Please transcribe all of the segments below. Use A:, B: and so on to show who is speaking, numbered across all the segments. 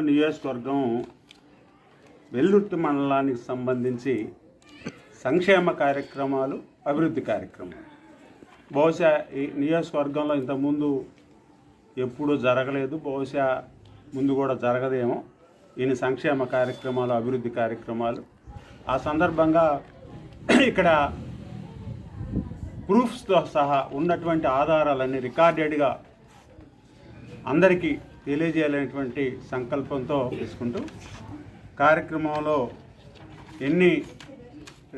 A: నియోజకవర్గం వెల్లుర్తి మండలానికి సంబంధించి సంక్షేమ కార్యక్రమాలు అభివృద్ధి కార్యక్రమాలు. బహుశా ఈ నియోజకవర్గంలో ఇంతకుముందు ఎప్పుడూ జరగలేదు. బహుశా ముందు కూడా జరగదేమో. ఈయన సంక్షేమ కార్యక్రమాలు అభివృద్ధి కార్యక్రమాలు. ఆ సందర్భంగా ఇక్కడ ప్రూఫ్స్తో సహా ఉన్నటువంటి ఆధారాలన్నీ రికార్డెడ్గా అందరికీ తెలియజేయాలనేటువంటి సంకల్పంతో తీసుకుంటూ కార్యక్రమంలో ఎన్ని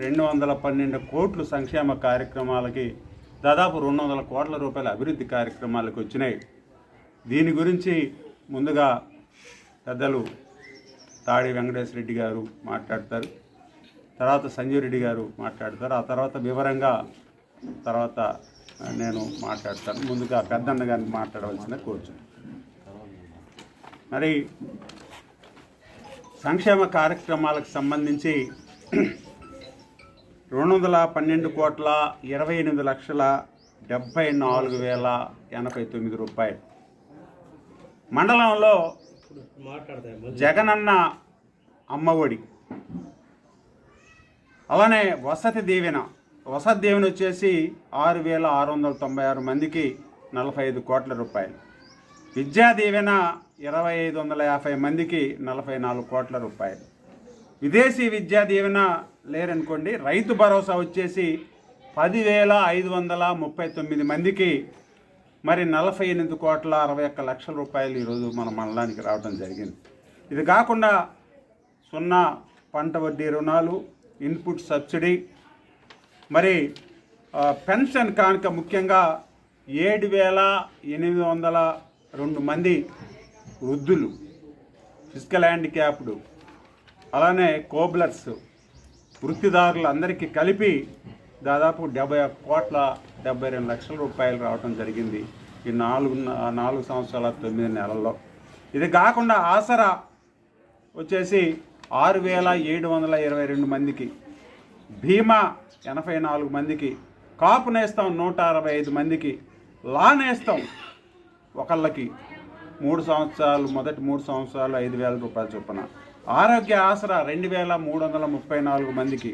A: రెండు వందల పన్నెండు కోట్లు సంక్షేమ కార్యక్రమాలకి దాదాపు రెండు వందల కోట్ల రూపాయల అభివృద్ధి కార్యక్రమాలకు వచ్చినాయి. దీని గురించి ముందుగా పెద్దలు తాడి వెంకటేశ్వర రెడ్డి గారు మాట్లాడతారు తర్వాత సంజీవ్ రెడ్డి గారు మాట్లాడతారు ఆ తర్వాత వివరంగా తర్వాత నేను మాట్లాడతాను. ముందుగా పెద్దన్న గారిని మాట్లాడవలసిన కోరుచున్నాను. మరి సంక్షేమ కార్యక్రమాలకు సంబంధించి రెండు వందల పన్నెండు కోట్ల ఇరవై ఎనిమిది లక్షల డెబ్భై నాలుగు వేల ఎనభై తొమ్మిది రూపాయలు. మండలంలో జగనన్న అమ్మఒడి. అలానే వసతి దీవెన. వసతి దీవెన వచ్చేసి ఆరు వేల ఆరు వందల తొంభై ఆరు మందికి నలభై ఐదు కోట్ల రూపాయలు. విద్యా దీవెన ఇరవై ఐదు వందల యాభై మందికి నలభై నాలుగు కోట్ల రూపాయలు. విదేశీ విద్యా దీవెన లేరనుకోండి రైతు భరోసా వచ్చేసి పదివేల ఐదు వందల ముప్పై తొమ్మిది మందికి మరి నలభై ఎనిమిది కోట్ల అరవై ఒక్క లక్షల రూపాయలు ఈరోజు మన మండలానికి రావడం జరిగింది. ఇది కాకుండా సున్నా పంట వడ్డీ రుణాలు ఇన్పుట్ సబ్సిడీ మరి పెన్షన్ కానుక ముఖ్యంగా ఏడు వేల ఎనిమిది వందల రెండు మంది వృద్ధులు ఫిజికల్ హ్యాండిక్యాప్డ్ అలానే కోబ్లర్స్ వృత్తిదారులు అందరికీ కలిపి దాదాపు డెబ్బై ఒక్క కోట్ల డెబ్బై రెండు లక్షల రూపాయలు రావడం జరిగింది ఈ నాలుగు నాలుగు సంవత్సరాల తొమ్మిది నెలల్లో. ఇది కాకుండా ఆసరా వచ్చేసి ఆరు వేల ఏడు వందల ఇరవై రెండు మందికి భీమా ఎనభై నాలుగు మందికి కాపు నేస్తాం నూట అరవై ఐదు మందికి లా నేస్తాం ఒకళ్ళకి మూడు సంవత్సరాలు మొదటి మూడు సంవత్సరాలు ఐదు వేల రూపాయల చొప్పున. ఆరోగ్య ఆసరా రెండు వేల మూడు వందల ముప్పై నాలుగు మందికి.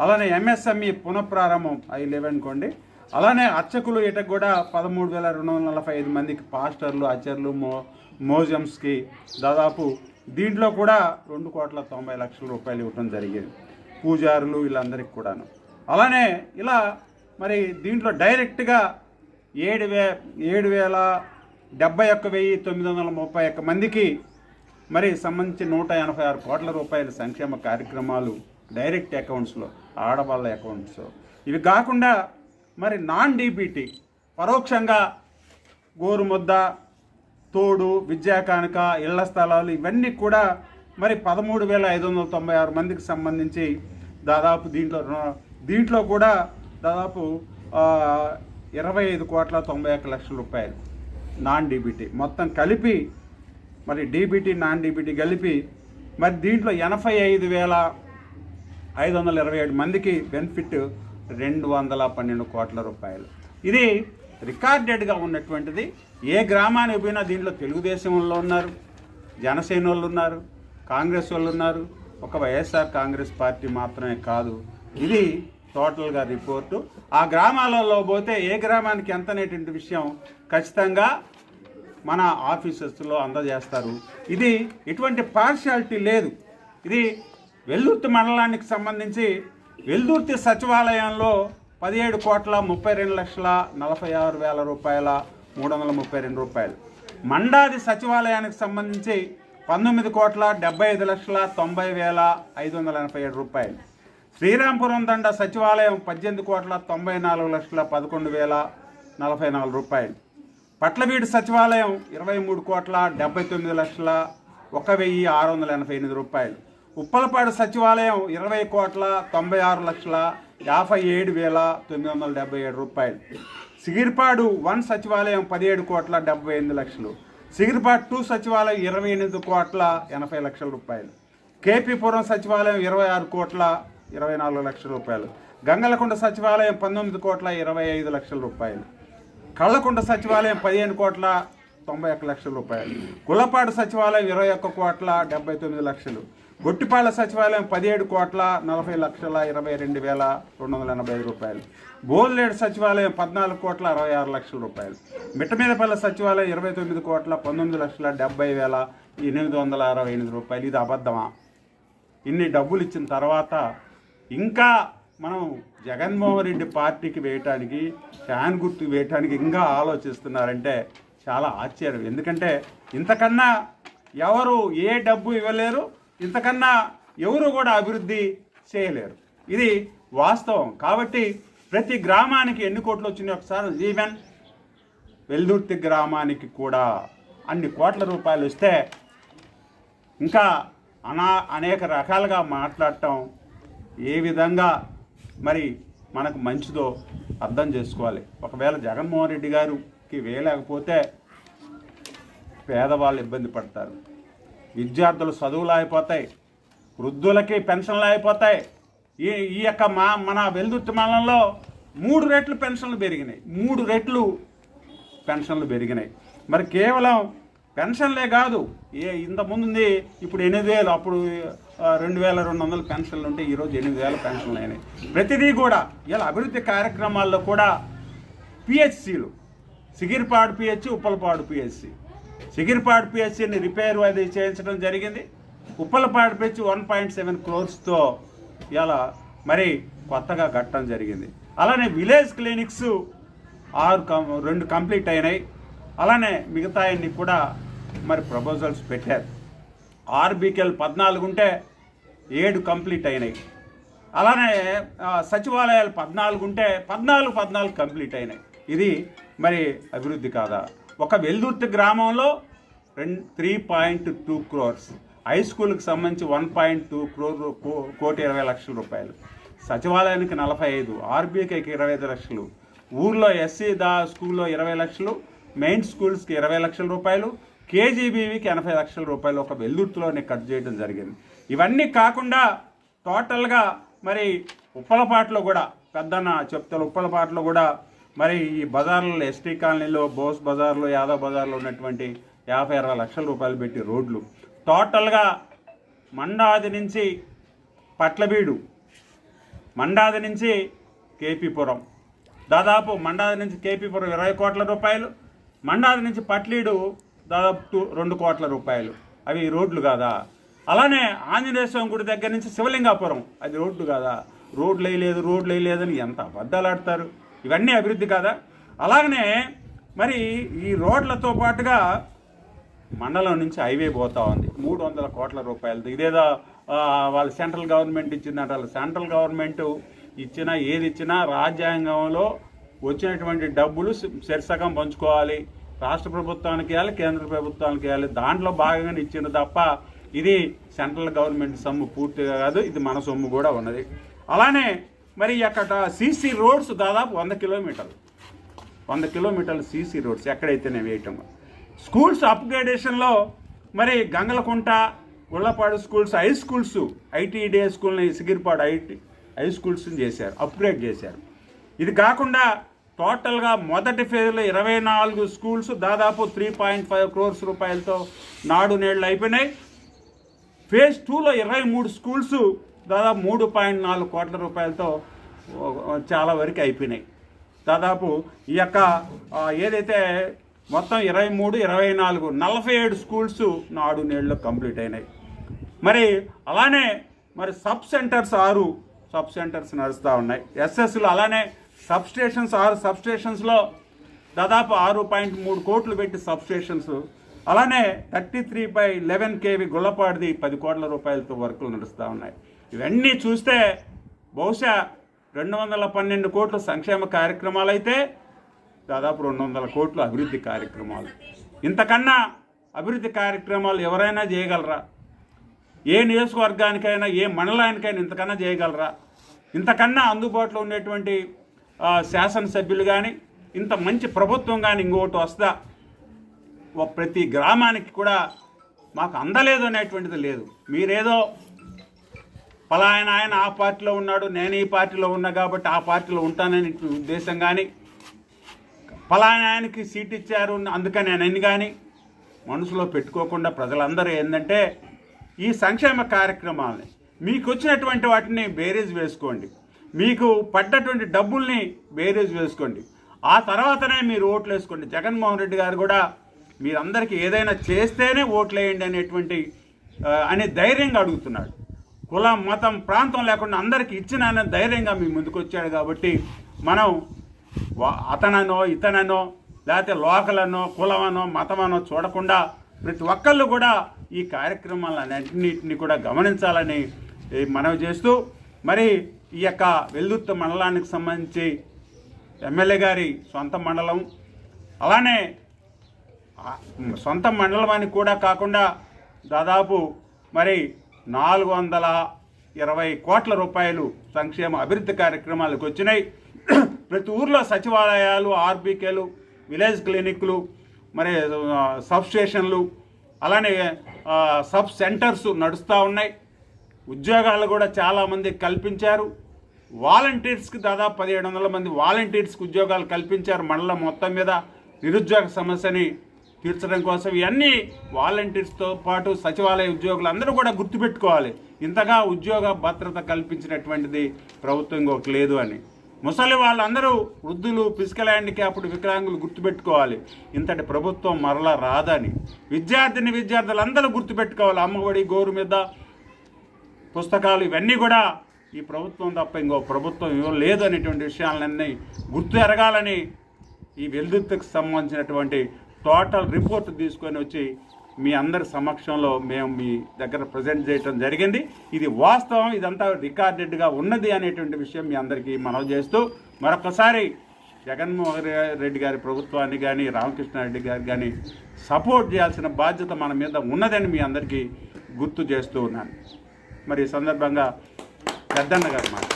A: అలానే ఎంఎస్ఎంఈ పునఃప్రారంభం అవి లేవనుకోండి అలానే అర్చకులు ఇటకు కూడా పదమూడు వేల రెండు వందల నలభై ఐదు మందికి పాస్టర్లు అచర్లు మో మ్యూజియంస్కి దాదాపు దీంట్లో కూడా రెండు కోట్ల తొంభై లక్షల రూపాయలు ఇవ్వటం జరిగేది. పూజారులు వీళ్ళందరికీ కూడాను. అలానే ఇలా మరి దీంట్లో డైరెక్ట్గా ఏడు వే ఏడు వేల డెబ్బై ఒక్క వెయ్యి తొమ్మిది వందల ముప్పై ఒక్క మందికి మరి సంబంధించి నూట ఎనభై ఆరు కోట్ల రూపాయల సంక్షేమ కార్యక్రమాలు డైరెక్ట్ అకౌంట్స్లో ఆడవాళ్ళ అకౌంట్స్. ఇవి కాకుండా మరి నాన్ డీబీటీ పరోక్షంగా గోరుముద్ద తోడు విద్యా కానుక ఇళ్ళ స్థలాలు ఇవన్నీ కూడా మరి పదమూడు వేల ఐదు వందల తొంభై ఆరు మందికి సంబంధించి దాదాపు దీంట్లో దీంట్లో కూడా దాదాపు ఇరవై ఐదు కోట్ల తొంభై ఒక్క లక్షల రూపాయలు. నాన్ డీబీటీ మొత్తం కలిపి మరి డీబీటీ నాన్ డీబీటీ కలిపి మరి దీంట్లో ఎనభై ఐదు వేల ఐదు వందల ఇరవై ఏడు మందికి బెనిఫిట్ రెండు వందల పన్నెండు కోట్ల రూపాయలు. ఇది రికార్డెడ్గా ఉన్నటువంటిది. ఏ గ్రామానికి పోయినా దీంట్లో తెలుగుదేశం వాళ్ళు ఉన్నారు జనసేన వాళ్ళు ఉన్నారు కాంగ్రెస్ వాళ్ళు ఉన్నారు. ఒక వైఎస్ఆర్ కాంగ్రెస్ పార్టీ మాత్రమే కాదు. ఇది టోటల్గా రిపోర్టు. ఆ గ్రామాలలో పోతే ఏ గ్రామానికి ఎంత అనేటువంటి విషయం ఖచ్చితంగా మన ఆఫీసర్స్లో అందజేస్తారు. ఇది ఎటువంటి పార్షాలిటీ లేదు. ఇది వెల్దుర్తి మండలానికి సంబంధించి వెల్దుర్తి సచివాలయంలో పదిహేడు కోట్ల ముప్పై రెండు లక్షల నలభై ఆరు వేల రూపాయల మూడు వందల ముప్పై రెండు రూపాయలు. మండాది సచివాలయానికి సంబంధించి పంతొమ్మిది కోట్ల డెబ్బై ఐదు లక్షల తొంభై వేల ఐదు వందల ఎనభై ఏడు రూపాయలు. శ్రీరాంపురం దండ సచివాలయం పద్దెనిమిది కోట్ల తొంభై నాలుగు లక్షల పదకొండు వేల నలభై నాలుగు రూపాయలు. పట్లవీడు సచివాలయం ఇరవై మూడు కోట్ల డెబ్బై తొమ్మిది లక్షల ఒక వెయ్యి ఆరు వందల ఎనభై ఎనిమిది రూపాయలు. ఉప్పలపాడు సచివాలయం ఇరవై కోట్ల తొంభై ఆరు లక్షల యాభై ఏడు వేల తొమ్మిది వందల డెబ్బై ఏడు రూపాయలు. సిగిరిపాడు వన్ సచివాలయం పదిహేడు కోట్ల డెబ్బై ఎనిమిది లక్షలు. సిగిరిపాడు టూ సచివాలయం ఇరవై ఎనిమిది కోట్ల ఎనభై లక్షల రూపాయలు. కేపీపురం సచివాలయం ఇరవై ఆరు కోట్ల ఇరవై నాలుగు లక్షల రూపాయలు. గంగలకొండ సచివాలయం పంతొమ్మిది కోట్ల ఇరవై ఐదు లక్షల రూపాయలు. కళ్ళకొండ సచివాలయం పదిహేను కోట్ల తొంభై ఒక్క లక్షల రూపాయలు. గుల్లపాడు సచివాలయం ఇరవై ఒక్క కోట్ల డెబ్బై తొమ్మిది లక్షలు. గొట్టిపాళ్ళ సచివాలయం పదిహేడు కోట్ల నలభై లక్షల ఇరవై రెండు వేల రెండు వందల ఎనభై ఐదు రూపాయలు. బోల్లేడు సచివాలయం పద్నాలుగు కోట్ల అరవై ఆరు లక్షల రూపాయలు. మిట్టమీదపల్లె సచివాలయం ఇరవై తొమ్మిది కోట్ల పంతొమ్మిది లక్షల డెబ్బై వేల ఎనిమిది వందల అరవై ఎనిమిది రూపాయలు. ఇది అబద్ధమా? ఇన్ని డబ్బులు ఇచ్చిన తర్వాత ఇంకా మనం జగన్మోహన్ రెడ్డి పార్టీకి వేయటానికి ఫ్యాన్ గుర్తు వేయటానికి ఇంకా ఆలోచిస్తున్నారంటే చాలా ఆశ్చర్యం. ఎందుకంటే ఇంతకన్నా ఎవరు ఏ డబ్బు ఇవ్వలేరు ఇంతకన్నా ఎవరు కూడా అభివృద్ధి చేయలేరు. ఇది వాస్తవం. కాబట్టి ప్రతి గ్రామానికి ఎన్ని కోట్లు వచ్చినాయి ఒకసారి ఈవెన్ వెల్దుర్తి గ్రామానికి కూడా అన్ని కోట్ల రూపాయలు వస్తే ఇంకా అనా అనేక రకాలుగా మాట్లాడటం ఏ విధంగా మరి మనకు మంచిదో అర్థం చేసుకోవాలి. ఒకవేళ జగన్మోహన్ రెడ్డి గారికి వేయలేకపోతే పేదవాళ్ళు ఇబ్బంది పడతారు. విద్యార్థులు చదువులు అయిపోతాయి వృద్ధులకి పెన్షన్లు అయిపోతాయి ఈ ఈ యొక్క మా మన వెల్దుర్తి మండలంలో మూడు రెట్లు పెన్షన్లు పెరిగినాయి. మూడు రెట్లు పెన్షన్లు పెరిగినాయి. మరి కేవలం పెన్షన్లే కాదు. ఏ ఇంతకుముందు ఉంది ఇప్పుడు ఎనిమిది వేలు అప్పుడు రెండు వేల రెండు వందల పెన్షన్లు ఉంటే ఈరోజు ఎనిమిది వేల పెన్షన్లు అయినాయి. ప్రతిదీ కూడా ఇలా అభివృద్ధి కార్యక్రమాల్లో కూడా పిహెచ్సిలు సిగిరిపాడు పిహెచ్ ఉప్పలపాడు పిహెచ్సి. సిగిరిపాడు పిహెచ్సిని రిపేర్ అది చేయించడం జరిగింది. Uppalapadu PH one point seven క్రోర్స్తో ఇలా మరి కొత్తగా కట్టడం జరిగింది. అలానే విలేజ్ క్లినిక్స్ ఆరు కం రెండు కంప్లీట్ అయినాయి. అలానే మిగతా అన్ని కూడా మరి ప్రపోజల్స్ పెట్టారు. ఆర్బీకెల్ పద్నాలుగు ఉంటే ఏడు కంప్లీట్ అయినాయి. అలానే సచివాలయాలు పద్నాలుగు ఉంటే పద్నాలుగు పద్నాలుగు కంప్లీట్ అయినాయి. ఇది మరి అభివృద్ధి కాదా? ఒక వెల్దుర్తి గ్రామంలో రెండు three point two crores. High స్కూల్కి సంబంధించి వన్ పాయింట్ టూ క్రోర్ కో- కోటి ఇరవై లక్షల రూపాయలు. సచివాలయానికి నలభై ఐదు ఆర్బీఐకి ఇరవై ఐదు లక్షలు. ఊర్లో ఎస్సీ దా స్కూల్లో ఇరవై లక్షలు. మెయిన్ స్కూల్స్కి ఇరవై లక్షల రూపాయలు. కేజీబీవీకి ఎనభై లక్షల రూపాయలు ఒక వెల్లుర్తిలోనే కట్ చేయడం జరిగింది. ఇవన్నీ కాకుండా టోటల్గా మరి ఉప్పలపాట్లో కూడా పెద్దన్న చెప్తారు ఉప్పలపాట్లో కూడా మరి ఈ బజార్లలో ఎస్టీ కాలనీలో బోస్ బజార్లో యాదవ్ బజార్లో ఉన్నటువంటి యాభై అరవై లక్షల రూపాయలు పెట్టి రోడ్లు. టోటల్గా మండాది నుంచి పట్లబీడు మండాది నుంచి కేపీపురం. దాదాపు మండాది నుంచి కేపీపురం ఇరవై కోట్ల రూపాయలు మండాది నుంచి పట్లీడు దాదాపు రెండు కోట్ల రూపాయలు. అవి రోడ్లు కాదా? అలానే ఆంజనేయ స్వామి గుడి దగ్గర నుంచి శివలింగాపురం. అది రోడ్లు కాదా? రోడ్లు వేయలేదు రోడ్లు వేయలేదని ఎంత అబద్ధాలు ఆడతారు? ఇవన్నీ అభివృద్ధి కాదా? అలాగనే మరి ఈ రోడ్లతో పాటుగా మండలం నుంచి హైవే పోతా ఉంది. మూడు వందల కోట్ల రూపాయలతో ఇదేదో వాళ్ళ సెంట్రల్ గవర్నమెంట్ ఇచ్చిందంట. వాళ్ళ సెంట్రల్ గవర్నమెంట్ ఇచ్చినా ఏది ఇచ్చినా రాజ్యాంగంలో వచ్చినటువంటి డబ్బులు సరిసగం పంచుకోవాలి. రాష్ట్ర ప్రభుత్వానికి ఇవ్వాలి కేంద్ర ప్రభుత్వానికి ఇవ్వాలి దాంట్లో భాగంగానే ఇచ్చింది తప్ప ఇది సెంట్రల్ గవర్నమెంట్ సొమ్ము పూర్తిగా కాదు ఇది మన సొమ్ము కూడా ఉన్నది. అలానే మరి అక్కడ సీసీ రోడ్స్ దాదాపు వంద కిలోమీటర్లు. వంద కిలోమీటర్లు సీసీ రోడ్స్ ఎక్కడైతేనే వేయటం. స్కూల్స్ అప్గ్రేడేషన్లో మరి Gangalakunta Ullapadu schools high schools ఐటీడే స్కూల్ని సిగిరిపాడు ఐటీ హై స్కూల్స్ చేశారు అప్గ్రేడ్ చేశారు. ఇది కాకుండా టోటల్గా మొదటి ఫేజ్లో ఇరవై నాలుగు స్కూల్స్ దాదాపు త్రీ పాయింట్ ఫైవ్ క్రోర్స్ రూపాయలతో నాడు నేళ్ళు అయిపోయినాయి. ఫేజ్ టూలో ఇరవై మూడు స్కూల్స్ దాదాపు మూడు పాయింట్ నాలుగు కోట్ల రూపాయలతో చాలా వరకు అయిపోయినాయి. దాదాపు ఈ యొక్క ఏదైతే మొత్తం ఇరవై మూడు ఇరవై నాలుగు నలభై ఏడు స్కూల్స్ నాడు నేళ్ళు కంప్లీట్ అయినాయి. మరి అలానే మరి సబ్ సెంటర్స్ ఆరు సబ్ సెంటర్స్ నడుస్తూ ఉన్నాయి. ఎస్ఎస్లు అలానే సబ్స్టేషన్స్ ఆరు సబ్స్టేషన్స్లో దాదాపు ఆరు పాయింట్ మూడు కోట్లు పెట్టి సబ్స్టేషన్స్. అలానే thirty three by eleven KV గుల్లపాడిది పది కోట్ల రూపాయలతో వర్కులు నడుస్తూ ఉన్నాయి. ఇవన్నీ చూస్తే బహుశా రెండు వందల పన్నెండు కోట్ల సంక్షేమ కార్యక్రమాలు అయితే దాదాపు రెండు వందల కోట్లు అభివృద్ధి కార్యక్రమాలు. ఇంతకన్నా అభివృద్ధి కార్యక్రమాలు ఎవరైనా చేయగలరా? ఏ నియోజకవర్గానికైనా ఏ మండలానికైనా ఇంతకన్నా చేయగలరా? ఇంతకన్నా అందుబాటులో ఉండేటువంటి శాసనసభ్యులు కానీ ఇంత మంచి ప్రభుత్వం కానీ ఇంకొకటి వస్తా ప్రతి గ్రామానికి కూడా మాకు అందలేదు అనేటువంటిది లేదు. మీరేదో పలాయన ఆయన ఆ పార్టీలో ఉన్నాడు నేను ఈ పార్టీలో ఉన్నా కాబట్టి ఆ పార్టీలో ఉంటానని ఉద్దేశం కానీ పలాయన ఆయనకి సీట్ ఇచ్చారు అందుకని అని కానీ మనసులో పెట్టుకోకుండా ప్రజలందరూ ఏంటంటే ఈ సంక్షేమ కార్యక్రమాలని మీకు వచ్చినటువంటి వాటిని బేరీజ్ వేసుకోండి. మీకు పడ్డటువంటి డబ్బుల్ని బేరీజ్ వేసుకోండి. ఆ తర్వాతనే మీరు ఓట్లు వేసుకోండి. జగన్మోహన్ రెడ్డి గారు కూడా మీరందరికీ ఏదైనా చేస్తేనే ఓట్లు వేయండి అనేటువంటి అనే ధైర్యంగా అడుగుతున్నాడు. కులం మతం ప్రాంతం లేకుండా అందరికీ ఇచ్చిన ధైర్యంగా మీ ముందుకు వచ్చాడు కాబట్టి మనం అతననో ఇతననో లేకపోతే లోకలనో కులమనో మతమనో చూడకుండా ప్రతి ఒక్కళ్ళు కూడా ఈ కార్యక్రమాలన్నింటినీ కూడా గమనించాలని మనవి చేస్తూ మరి ఈ యొక్క వెల్దుర్తి మండలానికి సంబంధించి ఎమ్మెల్యే గారి సొంత మండలం. అలానే సొంత మండలం అని కూడా కాకుండా దాదాపు మరి నాలుగు వందల ఇరవై కోట్ల రూపాయలు సంక్షేమ అభివృద్ధి కార్యక్రమాలకు వచ్చినాయి. ప్రతి ఊర్లో సచివాలయాలు ఆర్బీకేలు విలేజ్ క్లినిక్లు మరి సబ్ స్టేషన్లు అలానే సబ్ సెంటర్స్ నడుస్తూ ఉన్నాయి. ఉద్యోగాలు కూడా చాలామంది కల్పించారు. వాలంటీర్స్కి దాదాపు పదిహేడు వందల మంది వాలంటీర్స్కి ఉద్యోగాలు కల్పించారు మండలం మొత్తం మీద. నిరుద్యోగ సమస్యని తీర్చడం కోసం ఇవన్నీ వాలంటీర్స్తో పాటు సచివాలయ ఉద్యోగులు అందరూ కూడా గుర్తుపెట్టుకోవాలి. ఇంతగా ఉద్యోగ భద్రత కల్పించినటువంటిది ప్రభుత్వం ఒక లేదు అని. ముసలి వాళ్ళందరూ వృద్ధులు ఫిజికల్ హ్యాండిక్యాప్డ్ వికలాంగులు గుర్తుపెట్టుకోవాలి. ఇంతటి ప్రభుత్వం మరలా రాదని. విద్యార్థిని విద్యార్థులందరూ గుర్తుపెట్టుకోవాలి. అమ్మఒడి గోరు మీద పుస్తకాలు ఇవన్నీ కూడా ఈ ప్రభుత్వం తప్ప ఇంకో ప్రభుత్వం ఇవ్వ లేదు అనేటువంటి విషయాలన్నీ గుర్తు ఎరగాలని ఈ వెల్దుత్తుకు సంబంధించినటువంటి టోటల్ రిపోర్ట్ తీసుకొని వచ్చి మీ అందరి సమక్షంలో మేము మీ దగ్గర ప్రజెంట్ చేయడం జరిగింది. ఇది వాస్తవం ఇదంతా రికార్డెడ్గా ఉన్నది అనేటువంటి విషయం మీ అందరికీ మనవి చేస్తూ మరొకసారి జగన్మోహన్ రెడ్డి గారి ప్రభుత్వాన్ని కానీ రామకృష్ణారెడ్డి గారు కానీ సపోర్ట్ చేయాల్సిన బాధ్యత మన మీద ఉన్నదని మీ అందరికీ గుర్తు చేస్తూ ఉన్నాను. మరి ఈ సందర్భంగా పెద్దన్న గారు మాట.